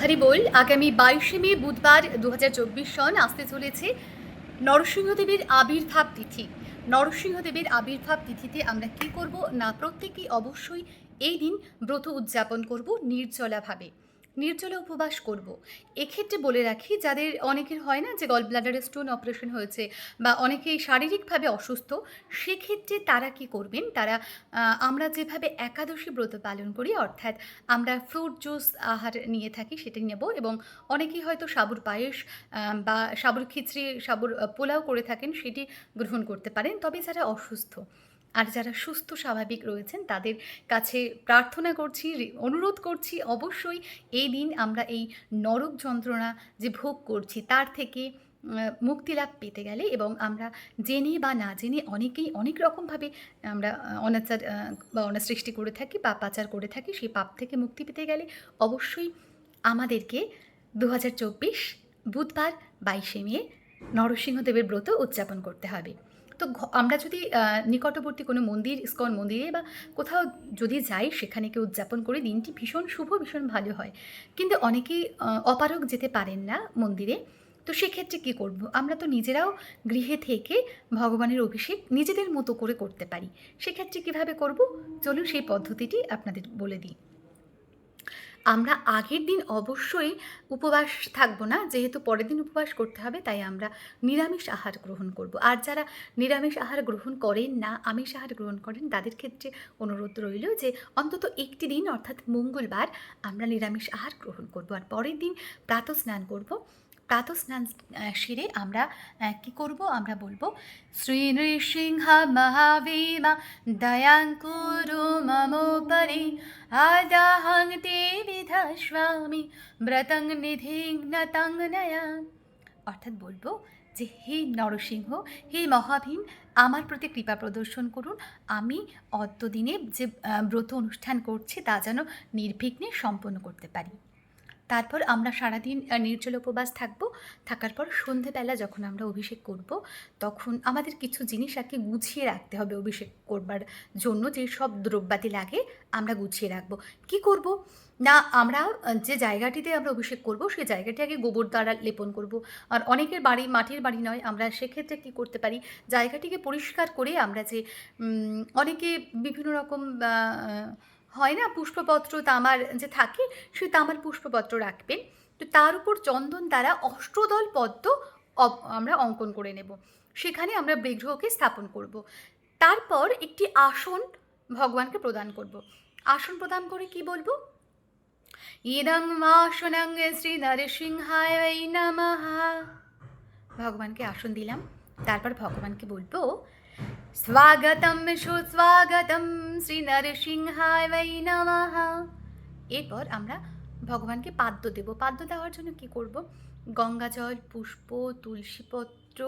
হরি বল, আগামী বাইশে মে বুধবার দু হাজার চব্বিশ সন আসতে চলেছে নরসিংহদেবের আবির্ভাব তিথি। নরসিংহদেবের আবির্ভাব তিথিতে আমরা কি করব না প্রত্যেকেই অবশ্যই এই দিন ব্রত উদযাপন করব নির্জলাভাবে। নির্জলা উপবাস করব। এক্ষেত্রে বলে রাখি, যাদের অনেকের হয় না যে গল ব্লাডারের স্টোন অপারেশন হয়েছে বা অনেকেই শারীরিকভাবে অসুস্থ, সেক্ষেত্রে তারা কি করবেন? তারা আমরা যেভাবে একাদশী ব্রত পালন করি, অর্থাৎ আমরা ফ্রুট জুস আহার নিয়ে থাকি সেটা নেব এবং অনেকেই হয়তো সাবুর পায়েস বা সাবুর খিচড়ি, সাবুর পোলাও করে থাকেন সেটি গ্রহণ করতে পারেন। তবে যারা অসুস্থ আর যারা সুস্থ, স্বাভাবিক রয়েছেন, তাদের কাছে প্রার্থনা করছি অনুরোধ করছি অবশ্যই এই দিন আমরা এই নরক যন্ত্রণা যে ভোগ করছি, তার থেকে মুক্তি লাভ পেতে গেলে এবং আমরা জেনে বা না জেনে অনেকেই অনেক রকমভাবে আমরা অনাচার বা অনার সৃষ্টি করে থাকি বা পাচার করে থাকি, সেই পাপ থেকে মুক্তি পেতে গেলে অবশ্যই আমাদেরকে দু হাজার চব্বিশ বুধবার বাইশে মে নরসিংহদেবের ব্রত উদযাপন করতে হবে। তো আমরা যদি নিকটবর্তী কোনো মন্দির, ইস্কন মন্দিরে বা কোথাও যদি যাই, সেখানে কেউ উদযাপন করে দিনটি ভীষণ শুভ, ভীষণ ভালো হয়। কিন্তু অনেকেই অপারক যেতে পারেন না মন্দিরে। তো সেক্ষেত্রে কী করব? আমরা তো নিজেরাও গৃহে থেকে ভগবানের অভিষেক নিজেদের মতো করে করতে পারি। সেক্ষেত্রে কীভাবে করব? চলুন সেই পদ্ধতিটি আপনাদের বলে দিই। আমরা আগের দিন অবশ্যই উপবাস থাকব না, যেহেতু পরের দিন উপবাস করতে হবে, তাই আমরা নিরামিষ আহার গ্রহণ করব। আর যারা নিরামিষ আহার গ্রহণ করেন না, আমিষ আহার গ্রহণ করেন, তাদের ক্ষেত্রে অনুরোধ রইল যে অন্তত একটি দিন, অর্থাৎ মঙ্গলবার, আমরা নিরামিষ আহার গ্রহণ করব। আর পরের দিন প্রাত স্নান করব। প্রাত স্নান সেরে আমরা কি করব? আমরা বলব, শ্রী নৃসিংহ মহাবীমা দয়াঙ্কুরু মমোপরি, আদাহং দেবী স্বামী ব্রতং নিধিঘ্নতং নয়া অর্থাৎ বলব যে, হে নরসিংহ, হে মহাভীম, আমার প্রতি কৃপা প্রদর্শন করুন। আমি অদ্যদিনে যে ব্রত অনুষ্ঠান করছি, তা যেন নির্বিঘ্নে সম্পন্ন করতে পারি। তারপর আমরা সারাদিন নির্জল উপবাস থাকব। থাকার পর সন্ধেবেলা যখন আমরা অভিষেক করব, তখন আমাদের কিছু জিনিস কি গুছিয়ে রাখতে হবে অভিষেক করবার জন্য। যে সব দ্রব্যাদি লাগে, আমরা গুছিয়ে রাখব। কি করব? না, আমরা যে জায়গাটিতে আমরা অভিষেক করব সেই জায়গাটি আগে গোবর দ্বারা লেপন করব। আর অনেকের বাড়ি মাটির বাড়ি নয়, আমরা সেক্ষেত্রে কি করতে পারি? জায়গাটিকে পরিষ্কার করে আমরা যে অনেকে বিভিন্ন রকম হয় না? পুষ্পপত্র তামার যে থাকে সেই তামার পুষ্পপত্র রাখবেন। তো তার উপর চন্দন দ্বারা অষ্টদল পদ্ম আমরা অঙ্কন করে নেব। সেখানে আমরা বিগ্রহকে স্থাপন করব। তারপর একটি আসন ভগবানকে প্রদান করব। আসন প্রদান করে কি বলব? ইদং আসনং শ্রী নরসিংহায় ভগবানকে আসন দিলাম। তারপর ভগবানকে বলব স্বাগতম সুস্বাগতম শ্রী নরসিংহায় বৈ নমঃ এরপর আমরা ভগবানকে পাদ্য দেব। পাদ্য দেওয়ার জন্য কি করব? গঙ্গা জল পুষ্প, তুলসীপত্র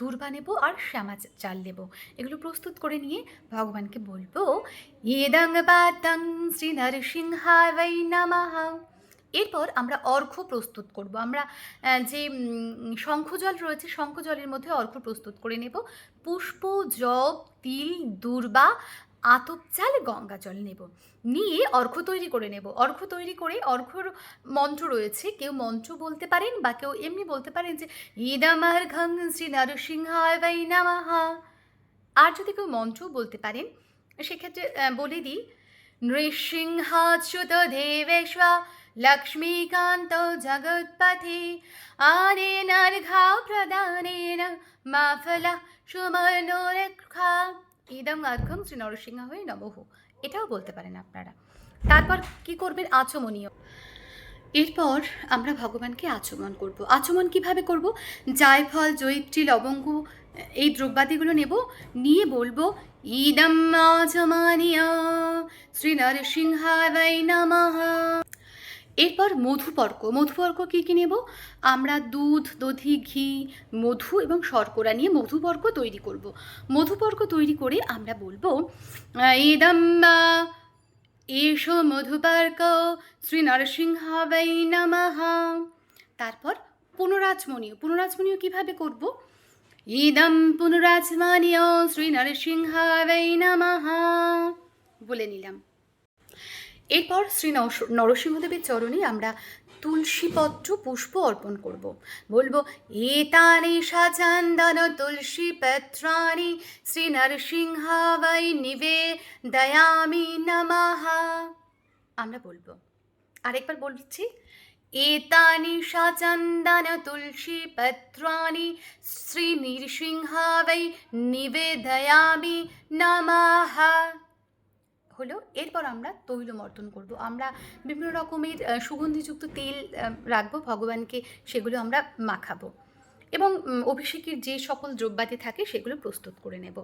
দূর্বা নেব আর শ্যামা চাল নেব। এগুলো প্রস্তুত করে নিয়ে ভগবানকে বলব, ইদং বাদং শ্রী নরসিংহায় বৈ নমঃ। এরপর আমরা অর্ঘ্য প্রস্তুত করব। আমরা যে শঙ্খজল রয়েছে, শঙ্খজলের মধ্যে অর্ঘ্য প্রস্তুত করে নেব। পুষ্প, জব, তিল, দূর্বা, আতপ চাল, গঙ্গা জল নেব। নিয়ে অর্ঘ্য তৈরি করে নেব। অর্ঘ্য তৈরি করে অর্ঘ্যর মন্ত্র রয়েছে। কেউ মন্ত্র বলতে পারেন বা কেউ এমনি বলতে পারেন যে, ইদামার ঘং শ্রী নরসিংহায় বৈ নমঃ। আর যদি কেউ মন্ত্র বলতে পারেন, সেক্ষেত্রে বলে দিই নৃসিংহাচ্যুত দেবেশ্ব লক্ষ্মীকান্ত জগৎপথে। আনেনার্ঘা প্রদানেন মাফলা সুমনোরেখা ইদম অর্ঘম শ্রী নরসিংহ হয়ে নবহ এটাও বলতে পারেন আপনারা। তারপর কি করবেন আচমনীয়? এরপর আমরা ভগবানকে আচমন করব। আচমন কীভাবে করব? জায়ফল, জয়িত্রী, লবঙ্গ এই দ্রব্যাদিগুলো নেব। নিয়ে বলব শ্রী এরপর মধুপর্ক মধুপর্ক কী কী নেব? আমরা দুধ, দধি, ঘি, মধু এবং শর্করা নিয়ে মধুপর্ক তৈরি করব। মধুপর্ক তৈরি করে আমরা বলব, ইদম এসো মধুপর্ক শ্রী নরসিংহ বৈ নমঃ তারপর পুনরাজমণীয় পুনরাজমণীয় কীভাবে করব? ইদম পুনরাজমানীয় শ্রী নরসিংহ বৈ বলে নিলাম। এরপর শ্রী নরস- নরসিংহদেবের চরণে আমরা তুলসীপত্র পুষ্প অর্পণ করব। বলব, এতানি সাচন্দন তুলসী পত্রাণি শ্রী নরসিংহ বৈ নিবে, দয়ামি নমঃ। আমরা বলব। আরেকবার বলছি পত্রাণি শ্রী নৃসিংহ বৈ নিবেদয়ামি নমঃ হলো, এরপর আমরা তৈলমর্দন করব। আমরা বিভিন্ন রকমের সুগন্ধিযুক্ত তেল রাখব, ভগবানকে সেগুলো আমরা মাখাবো। এবং অভিষেকের যে সকল দ্রব্যাদি থাকে সেগুলো প্রস্তুত করে নেব।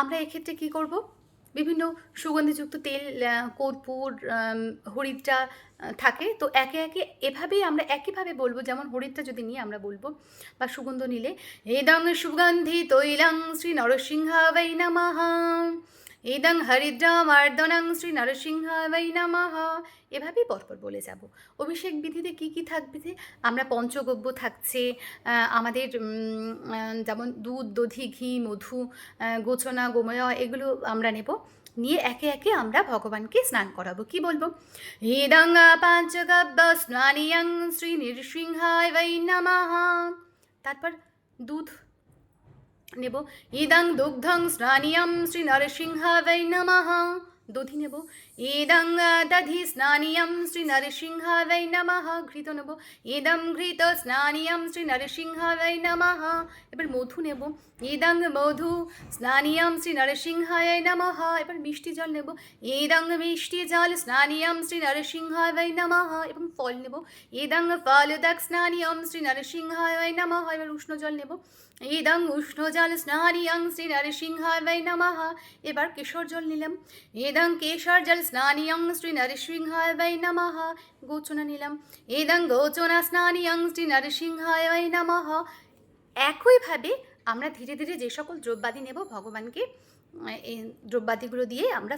আমরা এক্ষেত্রে কি করব? বিভিন্ন সুগন্ধিযুক্ত তেল কর্পূর হরিদ্রা থাকে। তো একে একে এভাবেই আমরা একইভাবে বলব, যেমন হরিদ্রা যদি নিয়ে আমরা বলব বা সুগন্ধ নিলে হেদং সুগন্ধি তৈলং শ্রী নরসিংহ বৈ নমঃ। ইদং হরিদ্রামার্দনং শ্রী নরসিংহ বৈ নমঃ। এভাবেই পরপর বলে যাব। অভিষেক বিধিতে কি কি থাকবে যে? আমরা পঞ্চগব্য থাকছে আমাদের যেমন দুধ, দধি, ঘি, মধু গোচনা গোময় এগুলো আমরা নেব। নিয়ে একে একে আমরা ভগবানকে স্নান করাবো। কি বলব? ইদং পাঞ্চগব্য স্নানিয়ং শ্রী নৃসিংহায় বৈ নমঃ। তারপর দুধ নেব। ইদং দুগ্ধং স্নানিয়ম শ্রী নরসিংহ বৈ নমঃ। দধি নেব। ইদং দধি স্নানিয়ম শ্রী নরসিংহ বৈ নমঃ ঘৃত নেব। ইদং ঘৃত স্নানিয়ম শ্রী নরসিংহ বৈ নমঃ। এবার মধু নেব। ইদং মধু স্নানিয়ম শ্রী নরসিংহায় নমঃ। এবার মিষ্টি জল নেব। ইদং মিষ্টি জল স্নানিয়ম শ্রী নরসিংহায় বৈ নমঃ। এবং ফল নেব। ইদং ফলদক স্নানিয়ম শ্রী নরসিংহায় নমঃ। এবার উষ্ণ জল নেব। ইদং উষ্ণ জল স্নানিয়ং শ্রী নরসিংহায় বৈ নমঃ। এবার কেশর জল নিলাম। ইদং কেশর জল স্নানিয়ং শ্রী নরসিংহায় বৈ নম গোচনা নিলাম ইদং গোচনা স্নানিয়ং শ্রী নরসিংহায় বৈ নমঃ একইভাবে আমরা ধীরে ধীরে যে সকল দ্রব্যাদি নেব ভগবানকে এই দ্রব্যাদিগুলো দিয়ে আমরা